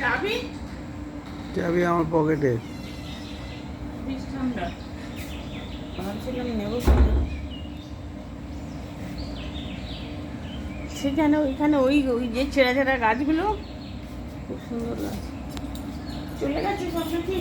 চাবি? চাবি আমার পকেটে। নেব সেখানে ওইখানে ওই ওই যে ছেঁড়া ছেঁড়া গাছগুলো। খুব সুন্দর লাগছে চলে গেছে সব কি